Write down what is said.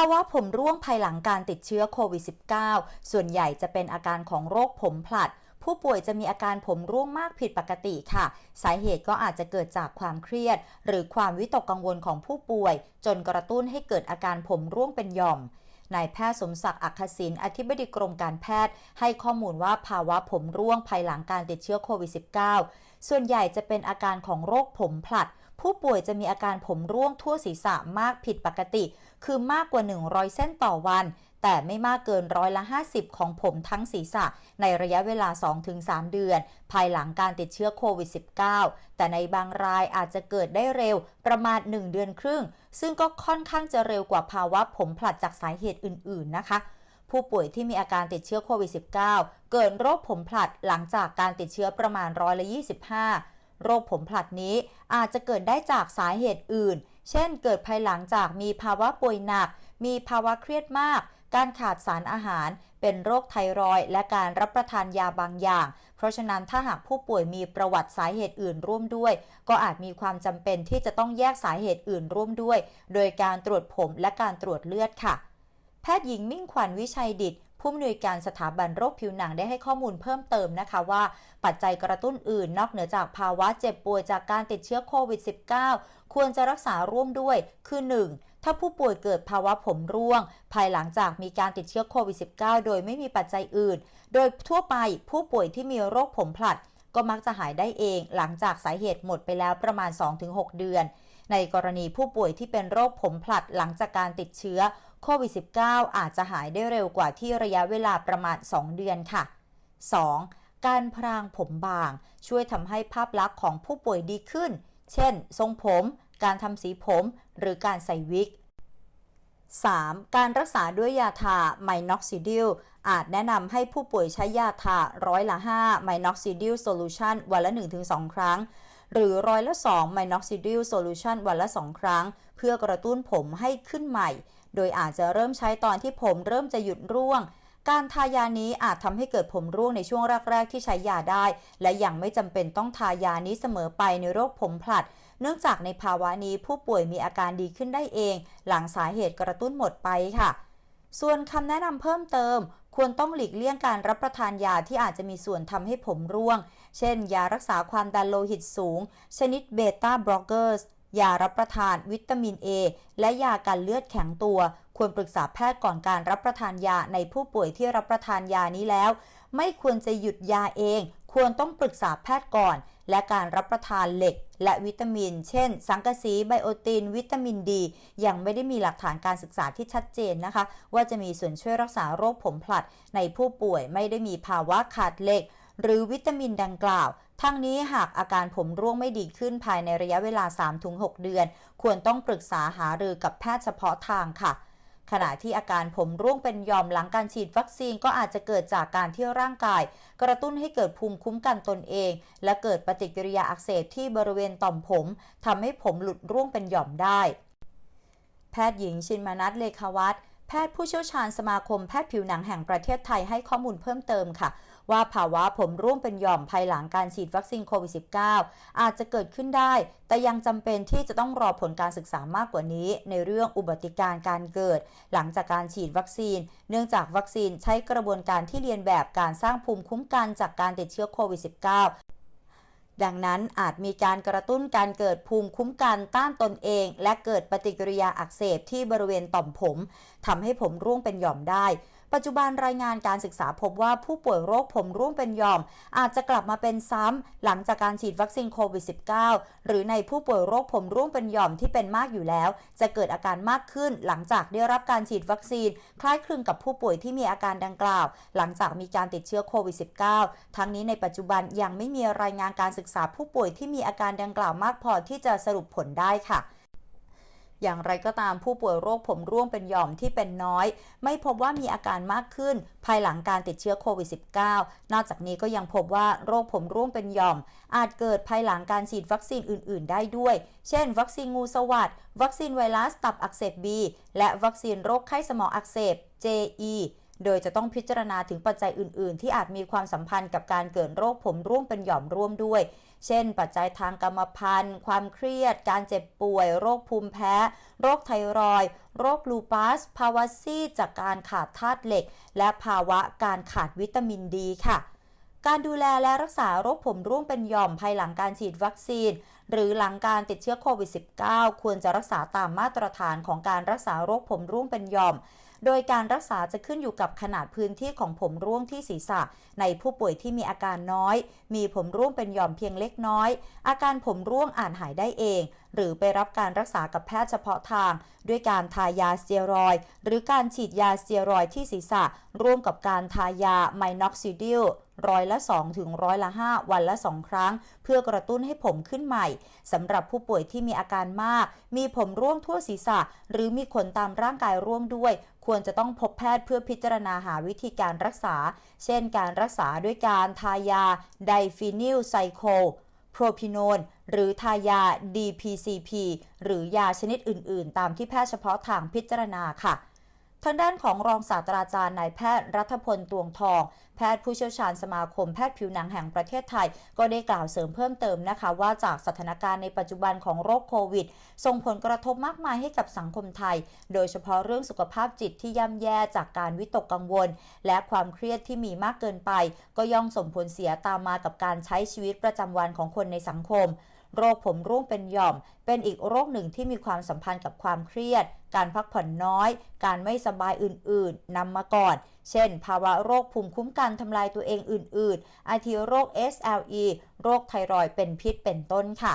าวะผมร่วงภายหลังการติดเชื้อโควิด -19 ส่วนใหญ่จะเป็นอาการของโรคผมผลัด ผู้ป่วยจะมีอาการผมร่วงมากผิดปกติค่ะ สาเหตุก็อาจจะเกิดจากความเครียด หรือความวิตกกังวลของผู้ป่วย จนกระตุ้นให้เกิดอาการผมร่วงเป็นหย่อมนายแพทย์สมศักดิ์อักขศินอธิบดีกรมการแพทย์ ให้ข้อมูลว่าภาวะผมร่วงภายหลังการติดเชื้อโควิด -19 ส่วนใหญ่จะเป็นอาการของโรคผมผลัด ผู้ป่วยจะมีอาการผมร่วงทั่วศีรษะมากผิดปกติ คือมากกว่า 100 เส้นต่อวัน แต่ไม่มากเกินร้อยละ 50 ของผมทั้งศีรษะ ในระยะเวลา 2-3 เดือน ภายหลังการติดเชื้อโควิด -19 แต่ในบางรายอาจจะเกิดได้เร็วประมาณ 1 เดือนครึ่ง ซึ่งก็ค่อนข้างจะเร็วกว่าภาวะผมผลัดจากสาเหตุอื่น ๆ นะคะผู้ป่วยที่มีอาการติดเชื้อโควิด -19 เกิดโรคผมผลัดหลังจากการติดเชื้อประมาณร้อยละ25 โรคผมผลัดนี้อาจจะเกิดได้จากสาเหตุอื่น เช่น เกิดภายหลังจากมีภาวะป่วยหนัก มีภาวะเครียดมาก การขาดสารอาหาร เป็นโรคไทรอยด์และการรับประทานยาบางอย่าง เพราะฉะนั้นถ้าหากผู้ป่วยมีประวัติสาเหตุอื่นร่วมด้วย ก็อาจมีความจำเป็นที่จะต้องแยกสาเหตุอื่นร่วมด้วย โดยการตรวจผมและการตรวจเลือดค่ะ แพทย์หญิงมิ่งขวัญวิชัยดิต ผู้อำนวยการสถาบันโรคผิวหนังได้ให้ข้อมูลเพิ่มเติมนะคะว่า ปัจจัยกระตุ้นอื่นนอกเหนือจากภาวะเจ็บป่วยจากการติดเชื้อโควิด -19 ควรจะรักษาร่วมด้วย คือ 1. ถ้าผู้ป่วยเกิดภาวะผมร่วง ภายหลังจากมีการติดเชื้อโควิด -19 โดยไม่มีปัจจัยอื่น โดยทั่วไปผู้ป่วยที่มีโรคผมผลัด ก็มักจะหายได้เอง หลังจากสาเหตุหมดไปแล้วประมาณ 2-6 เดือนในกรณีผู้ป่วยที่เป็นโรคผมผลัดหลังจากการติดเชื้อ โควิด -19 อาจจะหายได้เร็วกว่าที่ระยะเวลาประมาณ 2 เดือนค่ะ 2. การพรางผมบาง ช่วยทำให้ภาพลักษณ์ของผู้ป่วยดีขึ้น เช่น ทรงผม การทำสีผม หรือการใส่วิก 3. การรักษาด้วยยาทาไมน็อกซิดิลอาจแนะนำให้ผู้ป่วยใช้ยาทาร้อยละ5ไมน็อกซิดิลโซลูชันวันละ 1-2 ครั้ง หรือร้อยละ2ไมน็อกซิดิลโซลูชันวันละ 2 ครั้ง เพื่อกระตุ้นผมให้ขึ้นใหม่ โดยอาจจะเริ่มใช้ตอนที่ผมเริ่มจะหยุดร่วง การทายานี้อาจทำให้เกิดผมร่วงในช่วงแรก ๆ ที่ใช้ยาได้ และยังไม่จำเป็นต้องทายานี้เสมอไปในโรคผมผลัด เนื่องจากในภาวะนี้ผู้ป่วยมีอาการดีขึ้นได้เอง หลังสาเหตุกระตุ้นหมดไปค่ะ ส่วนคำแนะนำเพิ่มเติมควรต้องหลีกเลี่ยงการรับประทานยาที่อาจจะมีส่วนทำให้ผมร่วง เช่น ยารักษาความดันโลหิตสูง ชนิดเบต้าบล็อกเกอร์ส ยารับประทานวิตามิน A และยากันเลือดแข็งตัว ควรปรึกษาแพทย์ก่อนการรับประทานยาในผู้ป่วยที่รับประทานยานี้แล้ว ไม่ควรจะหยุดยาเอง ควรต้องปรึกษาแพทย์ก่อน และการรับประทานเหล็ก และวิตามิน เช่น สังกะสีไบโอติน วิตามินดี ยังไม่ได้มีหลักฐานการศึกษาที่ชัดเจนนะคะ ว่าจะมีส่วนช่วยรักษาโรคผมผลัด ในผู้ป่วยไม่ได้มีภาวะขาดเหล็ก หรือวิตามินดังกล่าว ทั้งนี้หากอาการผมร่วงไม่ดีขึ้นภายในระยะเวลา 3-6 เดือน ควรต้องปรึกษาหารือกับแพทย์เฉพาะทางค่ะ ขณะที่อาการผมร่วงเป็นหย่อมหลังการฉีดวัคซีนก็อาจจะเกิดจากการที่ร่างกาย กระตุ้นให้เกิดภูมิคุ้มกันตนเอง และเกิดปฏิกิริยาอักเสบที่บริเวณต่อมผมทำให้ผมหลุดร่วงเป็นหย่อมได้ แพทย์หญิงชินมานัทเลขาวัตร แพทย์ผู้เชี่ยวชาญสมาคมแพทย์ผิวหนังแห่งประเทศไทยให้ข้อมูลเพิ่มเติมค่ะ ว่าภาวะผมร่วงเป็นหย่อมภายหลังการฉีดวัคซีนโควิด -19 อาจจะเกิดขึ้นได้ แต่ยังจำเป็นที่จะต้องรอผลการศึกษามากกว่านี้ ในเรื่องอุบัติการการเกิด หลังจากการฉีดวัคซีน เนื่องจากวัคซีนใช้กระบวนการที่เรียนแบบการสร้างภูมิคุ้มกันจากการติดเชื้อโควิด -19 ดังนั้นอาจมีการกระตุ้นการเกิดภูมิคุ้มกันต้านตนเอง และเกิดปฏิกิริยาอักเสบที่บริเวณต่อมผมทำให้ผมร่วงเป็นหย่อมได้ ปัจจุบันรายงานการศึกษาพบว่าผู้ป่วยโรคผมร่วงเป็นหย่อม อาจจะกลับมาเป็นซ้ำหลังจากการฉีดวัคซีนโควิด -19 หรือในผู้ป่วยโรคผมร่วงเป็นหย่อมที่เป็นมากอยู่แล้ว จะเกิดอาการมากขึ้น หลังจากได้รับการฉีดวัคซีน คล้ายคลึงกับผู้ป่วยที่มีอาการดังกล่าว หลังจากมีการติดเชื้อโควิด -19 ทั้งนี้ในปัจจุบันยังไม่มีรายงานการศึกษาผู้ป่วยที่มีอาการดังกล่าวมากพอที่จะสรุปผลได้ค่ะ อย่างไรก็ตามผู้ป่วยโรคผมร่วงเป็นหย่อมที่เป็นน้อย ไม่พบว่ามีอาการมากขึ้น ภายหลังการติดเชื้อโควิด -19 นอกจากนี้ก็ยังพบว่าโรคผมร่วงเป็นหย่อม อาจเกิดภายหลังการฉีดวัคซีนอื่น ๆ ได้ด้วย เช่น วัคซีนงูสวัสดวัคซีนไวรัสตับอักเสบบีและวัคซีนโรคไข้สมองอักเสบ JE โดยจะต้องพิจารณาถึงปัจจัยอื่น ๆ ที่อาจมีความสัมพันธ์กับการเกิดโรคผมร่วงเป็นหย่อมร่วมด้วย เช่น ปัจจัยทางกรรมพันธุ์ ความเครียด การเจ็บป่วย โรคภูมิแพ้ โรคไทรอยด์โรคลูปัส ภาวะซีดจากการขาดธาตุเหล็ก และภาวะการขาดวิตามินดีค่ะการดูแลและรักษาโรคผมร่วงเป็นหย่อมภายหลังการฉีดวัคซีน หรือหลังการติดเชื้อโควิด -19 ควรจะรักษาตามมาตรฐานของการรักษาโรคผมร่วงเป็นหย่อม โดยการรักษาจะขึ้นอยู่กับขนาดพื้นที่ของผมร่วงที่ศีรษะ ในผู้ป่วยที่มีอาการน้อย มีผมร่วงเป็นหย่อมเพียงเล็กน้อย อาการผมร่วงอาจหายได้เอง หรือไปรับการรักษากับแพทย์เฉพาะทาง ด้วยการทายาสเตียรอยหรือการฉีดยาสเตียรอยที่ศีรษะ ร่วมกับการทายาไมน็อกซิดิล ร้อยละ 2 ถึงร้อยละ 5 วันละ 2 ครั้ง เพื่อกระตุ้นให้ผมขึ้นใหม่สำหรับผู้ป่วยที่มีอาการมาก มีผมร่วงทั่วศีรษะ หรือมีขนตามร่างกายร่วงด้วย ควรจะต้องพบแพทย์เพื่อพิจารณาหาวิธีการรักษา เช่นการรักษาด้วยการทายา ไดฟินิลไซโคลโพรพิโนนหรือทายา DPCP หรือยาชนิดอื่น ๆ ตามที่แพทย์เฉพาะทางพิจารณาค่ะ ทางด้านของรองศาสตราจารย์นายแพทย์รัฐพลตวงทอง แพทย์ผู้เชี่ยวชาญสมาคมแพทย์ผิวหนังแห่งประเทศไทย ก็ได้กล่าวเสริมเพิ่มเติมนะคะ ว่าจากสถานการณ์ในปัจจุบันของโรคโควิด ส่งผลกระทบมากมายให้กับสังคมไทย โดยเฉพาะเรื่องสุขภาพจิตที่ย่ำแย่จากการวิตกกังวล และความเครียดที่มีมากเกินไป ก็ย่อมส่งผลเสียตามมากับการใช้ชีวิตประจำวันของคนในสังคม โรคผมร่วงเป็นหย่อม เป็นอีกโรคหนึ่งที่มีความสัมพันธ์กับความเครียด การพักผ่อนน้อย การไม่สบายอื่นๆนำมาก่อน เช่น ภาวะโรคภูมิคุ้มกันทำลายตัวเองอื่นๆ อาทิโรค SLE โรคไทรอยด์เป็นพิษเป็นต้นค่ะ